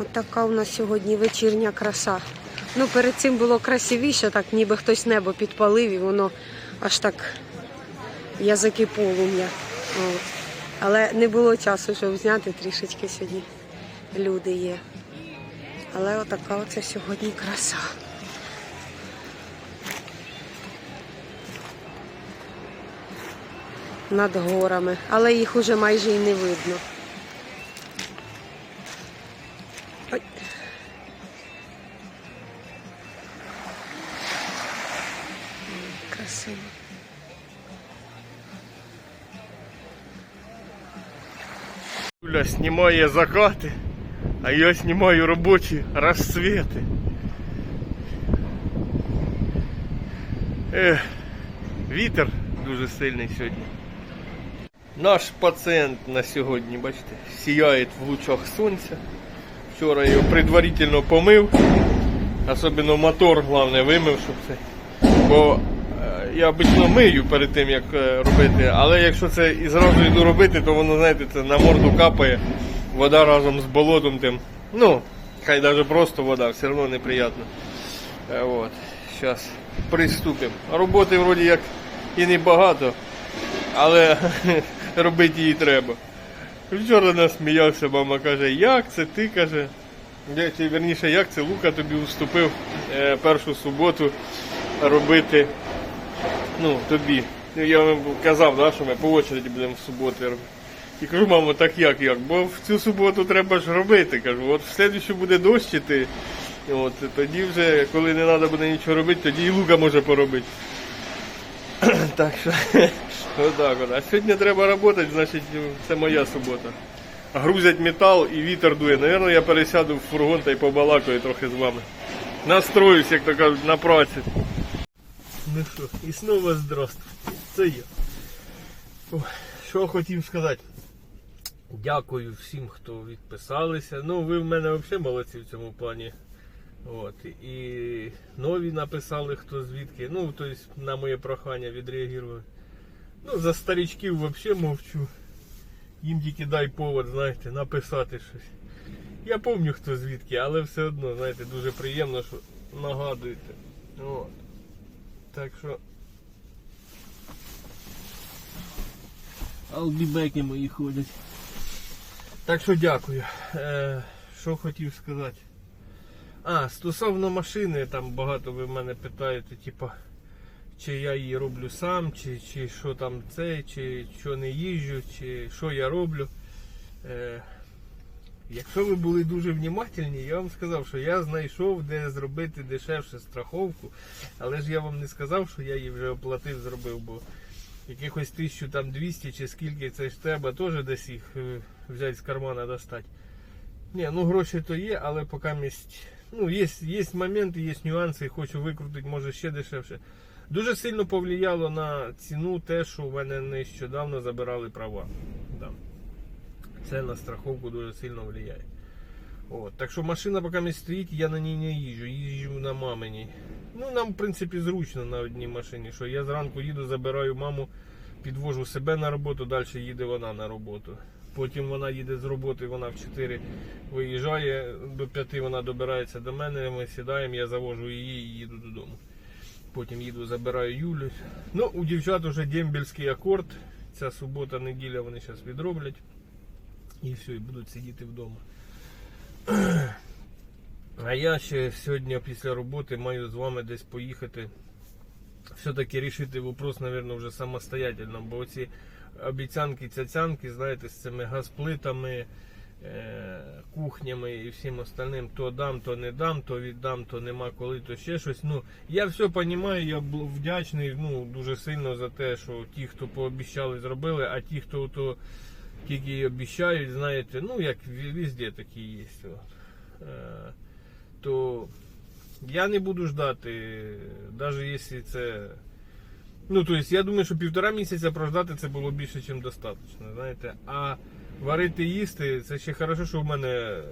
От така у нас сьогодні вечірня краса. Ну, перед цим було красивіше, так ніби хтось небо підпалив і воно аж так язики полум'я. Але не було часу, щоб зняти трішечки сьогодні. Люди є. Але отака оце сьогодні краса. Над горами, але їх уже майже і не видно. Красиво. Юля знімає закати, а я знімаю робочі розцвіти. Вітер дуже сильний сьогодні. Наш пацієнт на сьогодні, бачите, сіяє в лучах сонця. Вчора його предварительно помив, особливо мотор, головне, вимив, щоб це. Бо я обично мию перед тим, як е, робити, але якщо це і зразу йду робити, то воно, знаєте, це на морду капає, вода разом з болотом тим. Ну, хай навіть просто вода, все одно неприємно. Е, От, зараз приступимо. Роботи вроді як і не багато, але робити її треба. Вчора нас сміявся, мама каже, як це ти каже. Верніше, як це Лука тобі уступив е, першу суботу робити ну, тобі. Ну, Я вам казав, да, що ми по очереді будемо в суботу робити. І кажу, мамо, так як як? Бо в цю суботу треба ж робити. Кажу, от в слідчу буде дощ іти. От, тоді вже, коли не треба буде нічого робити, тоді і Лука може поробити. так що, отак от. А сьогодні треба працювати, значить це моя субота. Грузять метал і вітер дує. Навірно, я пересяду в фургон та й побалакаю трохи з вами. Настроюсь, як то кажуть, на праці. Ну і знову здравствуйте. Це я. Що хотів сказати? Дякую всім, хто відписалися. Ну, ви в мене взагалі молодці в цьому плані. От. І нові написали, хто звідки. Ну, тобто на моє прохання відреагували. Ну, за старичків взагалі мовчу. Їм тільки дай повод, знаєте, написати щось. Я пам'ятаю, хто звідки, але все одно, знаєте, дуже приємно, що нагадуєте. От. Так що. Албібеки мої ходять. Так що дякую. Е, що хотів сказати. А, стосовно машини, там багато ви мене питаєте, типа, чи я її роблю сам, чи, чи що там це, чи що не їжджу, чи що я роблю. Е, якщо ви були дуже внимательні, я вам сказав, що я знайшов, де зробити дешевше страховку, але ж я вам не сказав, що я її вже оплатив, зробив, бо якихось 1200 чи скільки це ж треба, теж десь їх е, взяти з кармана достати. Ні, ну гроші то є, але поки місць. Ну, є, є моменти, є нюанси, хочу викрутити, може ще дешевше. Дуже сильно повлияло на ціну те, що в мене нещодавно забирали права. Да. Це на страховку дуже сильно впливає. От. Так що машина поки не стоїть, я на ній не їжджу, їжджу на маминій. Ну, нам, в принципі, зручно на одній машині, що я зранку їду, забираю маму, підвожу себе на роботу, далі їде вона на роботу. Потім вона їде з роботи, вона в 4 виїжджає, до 5 вона добирається до мене, ми сідаємо, я завожу її і їду додому. Потім їду, забираю Юлю. Ну, у дівчат вже дембельський акорд. Ця субота, неділя вони зараз відроблять. І все, і будуть сидіти вдома. А я ще сьогодні після роботи маю з вами десь поїхати. Все-таки рішити вопрос, мабуть, вже самостоятельно, бо ці обіцянки, цяцянки, знаєте, з цими газплитами, е, кухнями і всім остальним, то дам, то не дам, то віддам, то нема коли, то ще щось. Ну, я все розумію, я вдячний ну, дуже сильно за те, що ті, хто пообіцяли, зробили, а ті, хто то тільки обіцяють, знаєте, ну як везде такі є. Е, то я не буду ждати, навіть якщо це. Ну, то есть, я думаю, що півтора місяця прождати це було більше, ніж достатньо, знаєте. А варити їсти, це ще хорошо, що в мене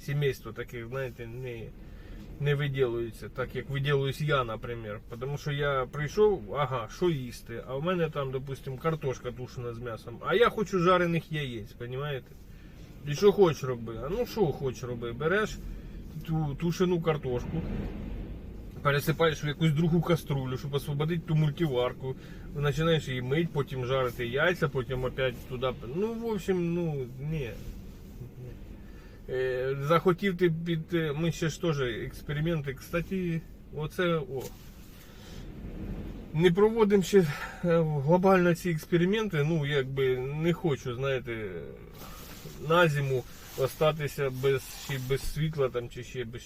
сімейство таке, знаєте, не, не виділується, так як виділуюсь я, наприклад. Тому що я прийшов, ага, що їсти, а в мене там, допустим, картошка тушена з м'ясом. А я хочу жарених яєць, розумієте? І що хочеш роби? А ну що хочеш роби? Береш ту тушену картошку, пересипаєш в якусь другу каструлю, щоб освободити ту мультиварку. Починаєш її мити, потім жарити яйця, потім опять туди. Ну, в общем, ну, ні. Е, Захотів ти під. е, Ми ще ж теж експерименти. Кстати, оце о. Не проводимо ще е, глобально ці експерименти. Ну, якби не хочу, знаєте, на зиму остатися без, ще без світла там, чи ще без.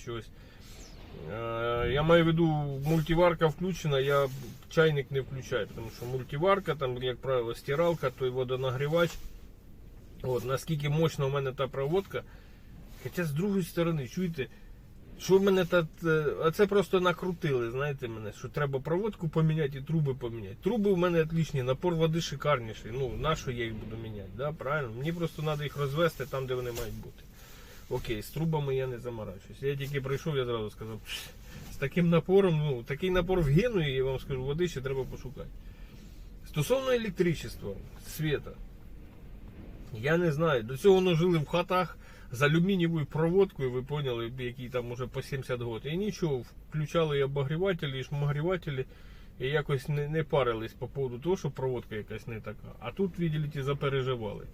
Е, Я маю в виду, мультиварка включена, я чайник не включаю, тому що мультиварка, там, як правило, стиралка, той водонагрівач. От, наскільки мощна у мене та проводка. Хоча з другої сторони, чуєте, що мене та. А це просто накрутили, знаєте мене, що треба проводку поміняти і труби поміняти. Труби в мене отлічні, напор води шикарніший. Ну, на що я їх буду міняти, да? правильно? Мені просто треба їх розвести там, де вони мають бути. Окей, з трубами я не заморачуюсь. Я тільки прийшов, я зразу сказав, з таким напором, ну, такий напор в гену, я вам скажу, води ще треба пошукати. Стосовно електричества, світа, я не знаю. До цього воно жили в хатах з алюмінієвою проводкою, ви поняли, які там уже по 70 років. І нічого, включали і обогрівателі, і шмагрівателі, і якось не, не парились по поводу того, що проводка якась не така. А тут, виділите, запереживали.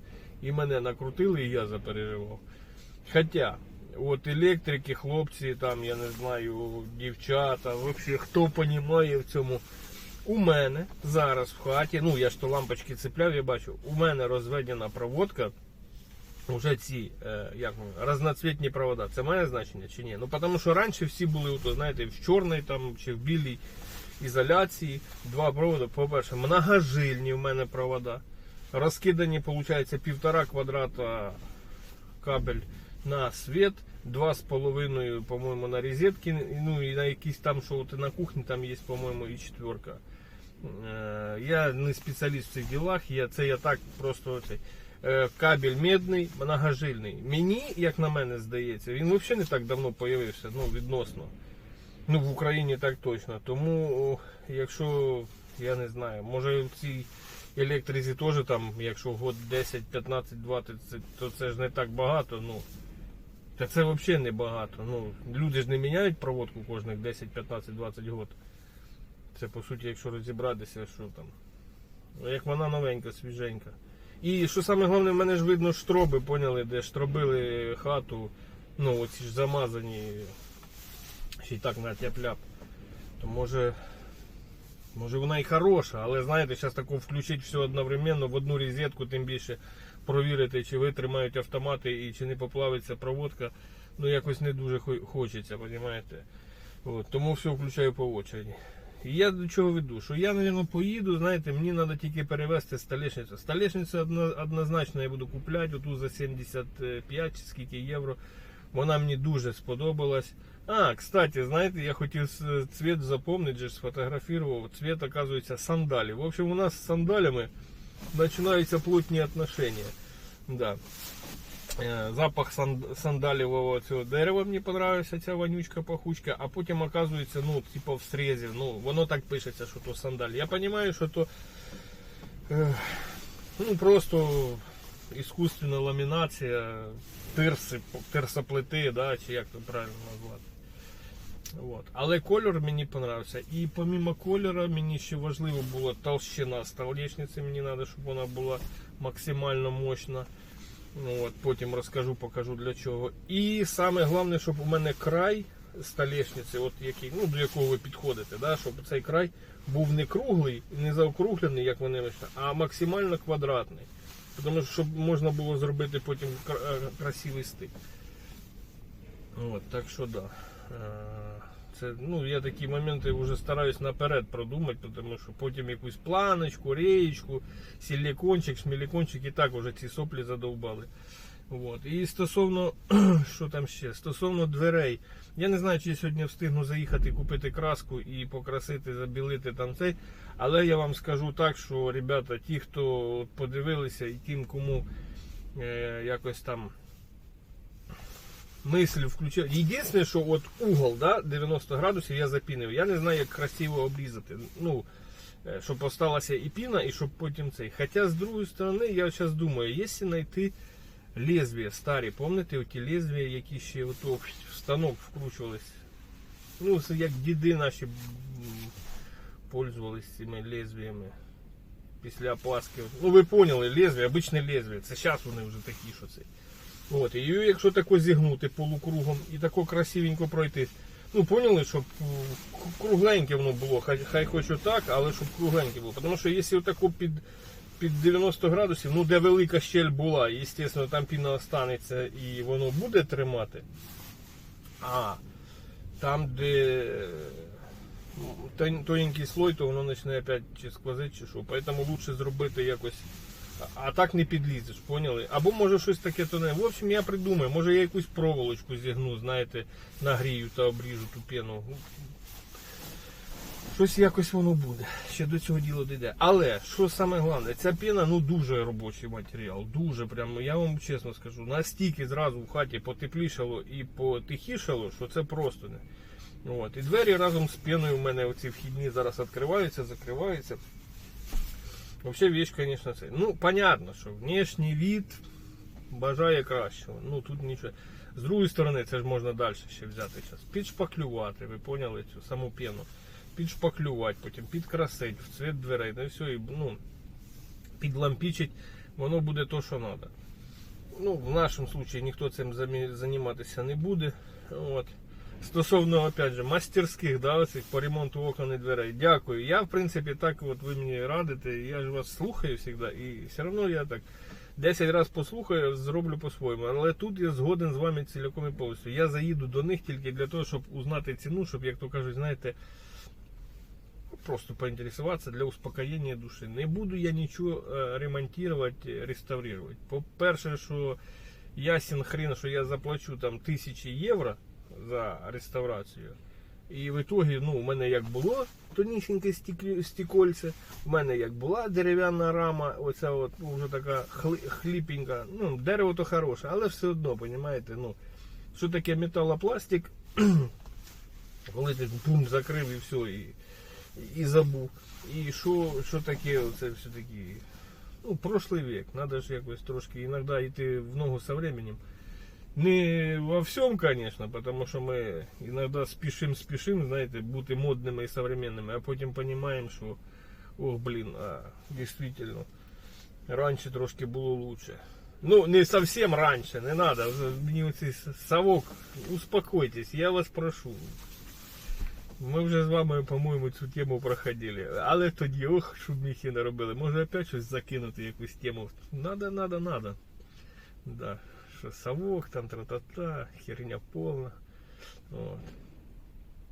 І мене накрутили, і я запереживав. Хоча, от електрики, хлопці, там, я не знаю, дівчата, взагалі, хто понімає в цьому. У мене зараз в хаті, ну я ж то лампочки цепляв, я бачу, у мене розведена проводка. Уже ці, е, як разноцвітні провода. Це має значення чи ні? Ну тому що раніше всі були, ото, знаєте, в чорній там чи в білій ізоляції. Два проводи. По-перше, многожильні в мене провода. Розкидані, виходить, півтора квадрата кабель на світ, два з половиною, по-моєму, на розетки, ну і на якісь там, що от на кухні там є, по-моєму, і четверка. Е, Я не спеціаліст в цих ділах, я, це я так просто оцей. Е, Кабель медний, многожильний. Мені, як на мене здається, він взагалі не так давно з'явився, ну, відносно. Ну, в Україні так точно. Тому, якщо, я не знаю, може в цій електризі теж там, якщо год 10, 15, 20, то це ж не так багато, ну. Та це взагалі не багато. Ну, люди ж не міняють проводку кожних 10, 15, 20 років. Це по суті, якщо розібратися, що там. Як вона новенька, свіженька. І що саме головне, в мене ж видно штроби, поняли, де штробили хату. Ну, оці ж замазані. Ще й так на тяп-ляп. То може. Може вона і хороша, але знаєте, зараз таку включити все одновременно в одну розетку, тим більше провірити, чи витримають автомати і чи не поплавиться проводка. Ну якось не дуже хочеться, розумієте? От, тому все включаю по очереді. Я до чого веду? Що я, мабуть, поїду, знаєте, мені треба тільки перевезти столешницю. Столешницю однозначно я буду купляти, оту за 75 чи скільки євро. Вона мені дуже сподобалась. А, кстати, знаєте, я хотів цвет запомнити, же сфотографував. Цвет, оказується, сандалі. В общем, у нас з сандалями починаються плотні отношения. Да. Е, Запах сан- сандалевого цього дерева мені понравився, ця вонючка пахучка, а потім оказується, ну, типа в срезі, ну, воно так пишеться, що то сандаль. Я розумію, що то е, ну, просто іскусственна ламінація тирси, тирсоплити, да, чи як то правильно назвати. От. Але кольор мені понравився. І помимо кольору, мені ще важливо було толщина столешниці, мені треба, щоб вона була максимально мощна. Ну, от, потім розкажу, покажу для чого. І саме головне, щоб у мене край столешниці, от який, ну, до якого ви підходите, да, щоб цей край був не круглий, не заокруглений, як вони вийшли, а максимально квадратний. Тому що щоб можна було зробити потім е, красивий стик. От, так що да. Це, ну, я такі моменти вже стараюсь наперед продумати, тому що потім якусь планочку, реєчку, силікончик, шмелікончик і так вже ці соплі задовбали. От. І стосовно, що там ще? Стосовно дверей. Я не знаю, чи я сьогодні встигну заїхати купити краску і покрасити, забілити там цей. Але я вам скажу так, що ребята, ті, хто подивилися і тим, кому е, якось там мисль включив. Єдине, що от угол, да, 90 градусів я запінив. Я не знаю, як красиво обрізати. Ну, щоб осталася і піна, і щоб потім цей. Хоча з другої сторони, я зараз думаю, якщо знайти лезвія старі, пам'ятаєте, оті лезвія, які ще ото в станок вкручувались. Ну, як діди наші пользувались цими лезвіями після опаски. Ну ви поняли, лезвія, обичне лезвія. Це зараз вони вже такі, що це. От, і якщо тако зігнути полукругом і тако красивенько пройти. Ну, поняли, щоб кругленьке воно було, хай, хай хоч отак, але щоб кругленьке було. Тому що якщо отако під, під 90 градусів, ну де велика щель була, і, звісно, там піна останеться і воно буде тримати. А там, де ну, тоненький слой, то воно почне опять чи сквозить, чи що. Поэтому лучше зробити якось. А- так не підлізеш, поняли? Або може щось таке тоне. В общем, я придумаю, може я якусь проволочку зігну, знаєте, нагрію та обріжу ту пену. Щось якось воно буде. Ще до цього діла дійде. Але що саме головне, ця пена ну дуже робочий матеріал. Дуже прямо, я вам чесно скажу, настільки зразу в хаті потеплішало і потихішало, що це просто не. От. І двері разом з пеною в мене оці вхідні зараз відкриваються, закриваються. Вообще вещь, конечно, це. Ну, понятно, що внешній від бажає кращого. Ну тут нічого. З другої сторони, це ж можна далі ще взяти час. Підшпаклювати, ви поняли цю саму пену. Підшпаклювати, потім підкрасити в цвіт дверей, ну і все, і ну, підлампічить, воно буде то, що треба. Ну, в нашому випадку ніхто цим займатися не буде. От. Стосовно, опять же, мастерських, да, оцих по ремонту окон і дверей. Дякую. Я, в принципі, так от ви мені радите, я ж вас слухаю завжди, і все одно я так 10 разів послухаю, зроблю по-своєму. Але тут я згоден з вами ціляком і повністю. Я заїду до них тільки для того, щоб узнати ціну, щоб, як то кажуть, знаєте, просто поінтересуватися для успокоєння душі. Не буду я нічого е, ремонтувати, реставрувати. По-перше, що ясен хрен, що я заплачу там тисячі євро за реставрацію. І в ітогі, ну, у мене як було тонісіньке стікольце, у мене як була дерев'яна рама, оця от, ну, вже така хліпенька. Ну, дерево то хороше, але все одно, розумієте, ну, що таке металопластик, коли ти бум закрив і все, і, і забув. І що, що таке, оце все-таки, ну, прошлий век, треба ж якось трошки іноді йти в ногу со временем. Не во всем, конечно, потому что мы иногда спешим, спешим, знаете, бути модними і современними, а потім розуміємо, що, ох, блін, а дійсно, раніше трошки було лучше. Ну, не совсем раніше, не надо. Мені оцей совок, успокойтесь, я вас прошу. Ми вже з вами, по-моєму, цю тему проходили. Але тоді, ох, шуміхи наробили. Може опять щось закинути, якусь тему. Надо, надо, надо. Да. Що совок, там тра-та-та, херня повна. От.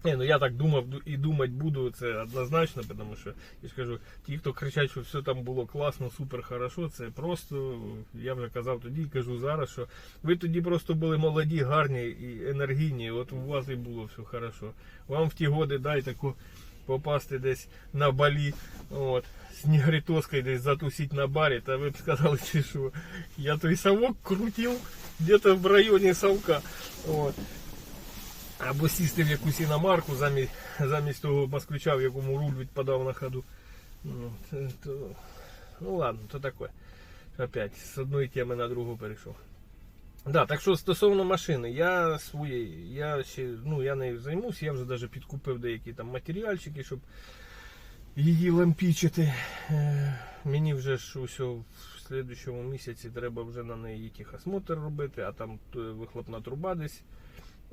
Не, ну я так думав і думати буду, це однозначно, тому що я ж кажу, ті, хто кричать, що все там було класно, супер хорошо, це просто, я вже казав тоді і кажу зараз, що ви тоді просто були молоді, гарні і енергійні, от у вас і було все хорошо. Вам в ті годи дай таку попасти десь на балі, от, з негритоскою десь затусити на барі, та ви б сказали, чи що, я той совок крутив где-то в районі совка. От. Або сісти в якусь іномарку замість, замість того москвича, в якому руль відпадав на ходу. Ну, це, то, ну ладно, то таке. Опять з одної теми на другу перейшов. Да, так що стосовно машини, я своєї, я ще, ну я нею займусь, я вже навіть підкупив деякі там матеріальчики, щоб її лампічити. Е, Мені вже ж усе в слідчому місяці треба вже на неї тихосмотр робити, а там вихлопна труба десь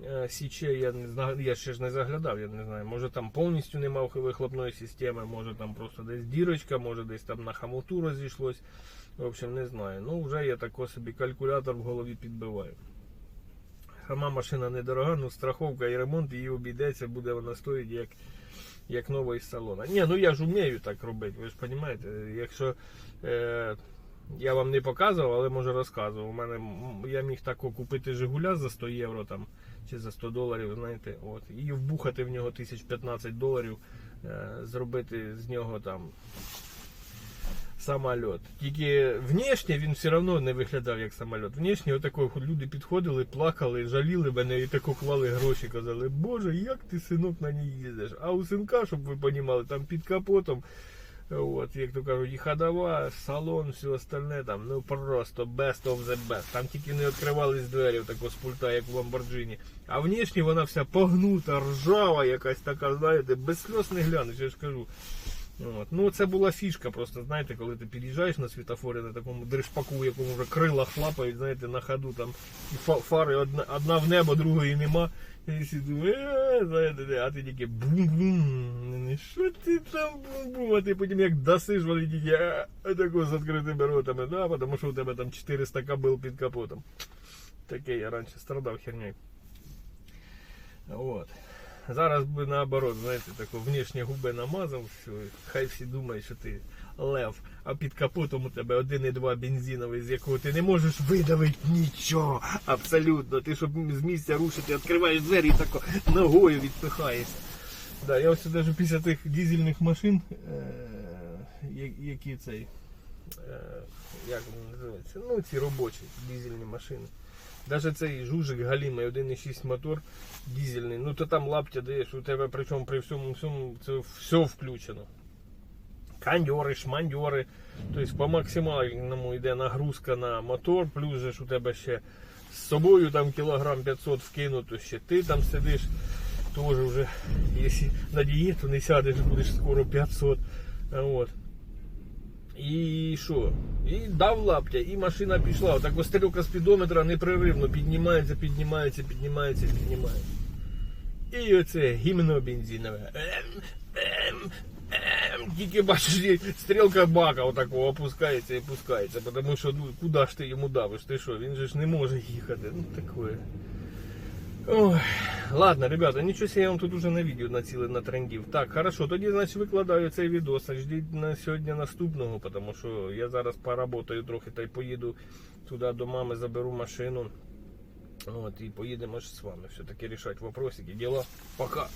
е, січе, я не знаю, я ще ж не заглядав, я не знаю. Може там повністю немає вихлопної системи, може там просто десь дірочка, може десь там на хамуту розійшлось. В общем, не знаю. Ну, вже я тако собі калькулятор в голові підбиваю. Сама машина недорога, ну страховка і ремонт її обійдеться, буде вона стоїть як, як нова із салона. Ні, ну я ж вмію так робити, ви ж розумієте, якщо е, я вам не показував, але може розказував. У мене я міг тако купити Жигуля за 100 євро там, чи за 100 доларів, знаєте, от, і вбухати в нього 1015 доларів, е, зробити з нього там самоліт. Тільки внешне він все одно не виглядав як самоліт. Внешне отако люди підходили, плакали, жаліли мене і тако клали гроші, казали, Боже, як ти синок на ній їздиш? А у синка, щоб ви розуміли, там під капотом От, як то кажуть, і ходова, салон, все остальне там, ну просто best of the best. Там тільки не відкривались двері такого з пульта, як в Ламборджині. А внешні вона вся погнута, ржава якась така, знаєте, без сльоз не глянеш, я ж кажу. От. Ну, це була фішка, просто знаєте, коли ти під'їжджаєш на світофорі на такому дришпаку, в якому вже крила хлапають, знаєте, на ходу там фари одна, одна в небо, другої нема. І всі «Е», знаєте, а ти тільки бум-бум. Що ти там бум-бум? А ти потім як досиш, вони тільки тако з відкритими ротами, да, тому що у тебе там 400 кабел під капотом. Таке я раніше страдав хернею. Вот. Зараз би наоборот, знаєте, тако внешні губи намазав, все, хай всі думають, що ти лев, а під капотом у тебе 1,2 бензиновий, з якого ти не можеш видавити нічого. Абсолютно. Ти щоб з місця рушити, відкриваєш двері і тако ногою відпихаєшся. Да, я ось навіть після тих дизельних машин, е, які цей, е, як вони називаються, ну ці робочі дизельні машини. Даже цей жужик галімий 1,6 мотор дизельний, ну то там лаптя даєш, у тебе причому при всьому всьому це все включено. Кондьори, шмандьори. Тобто по максимальному йде нагрузка на мотор, плюс же ж у тебе ще з собою там кілограм 500 вкинуто, ще ти там сидиш, теж вже, якщо на дієту не сядеш, будеш скоро 500. От. І що? І дав лаптя, і машина пішла. Отак стрілка спідометра непреривно піднімається, піднімається, піднімається, піднімається. І оце гімно бензинове. Ем, ем, ем. Тільки бачиш, стрілка бака отакого опускається і опускається, тому що ну, куди ж ти йому давиш? Ти що, він же ж не може їхати. Ну таке. Ой, ладно, ребята, нічого себе, я вам тут уже на відео націлив на трендів. Так, хорошо, тоді значить викладаю цей відос. Ждіть на сьогодні наступного, тому що я зараз поработаю трохи та й поїду туди до мами, заберу машину. От, і поїдемо ж з вами все-таки рішати вопросики. Діла. Пока.